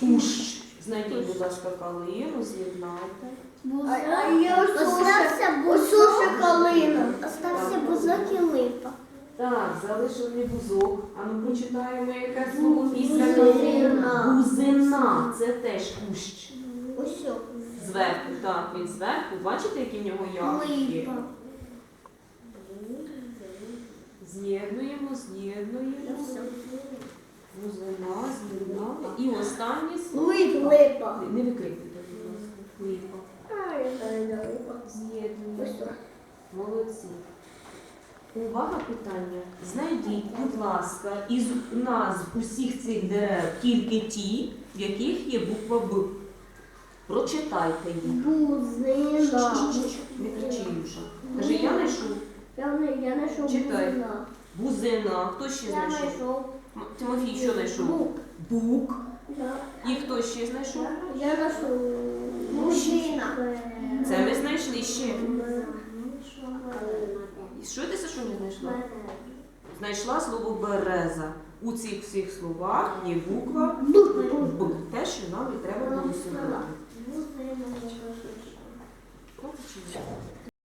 Кущ. Знайдіть, будь ласка, калину, з'єднайте. А я остався бузок калина. Остався бузок і липа. Так, залишили бузок. А ну прочитаємо, яке слово після Бузина. Бузина. Це теж кущ. Зверху, так, він зверху. Бачите, які в нього ягодки? Липа. З'єднуємо, з'єднуємо. І останнє слово. Лип, липа. Не викрикуйте, будь ласка. Липа. З'єднуємо. Молодці. Увага питання. Знайдіть, будь ласка, із назв усіх цих дерев тільки ті, в яких є буква Б. Прочитайте їх. Бузина. Не кричи, Юша. Кажи, я знайшов. Я знайшов Читай. бузина. Бузина. Хто ще Я знайшов? знайшов Тимофій, що знайшов? бук. Бук. Да. І хто ще знайшов? Я знайшов мужчина. Це ми знайшли ще. І Що ти що не знайшла? Знайшла слово береза. У цих всіх словах є буква Б. Те, що нам і треба було. Хлопчик.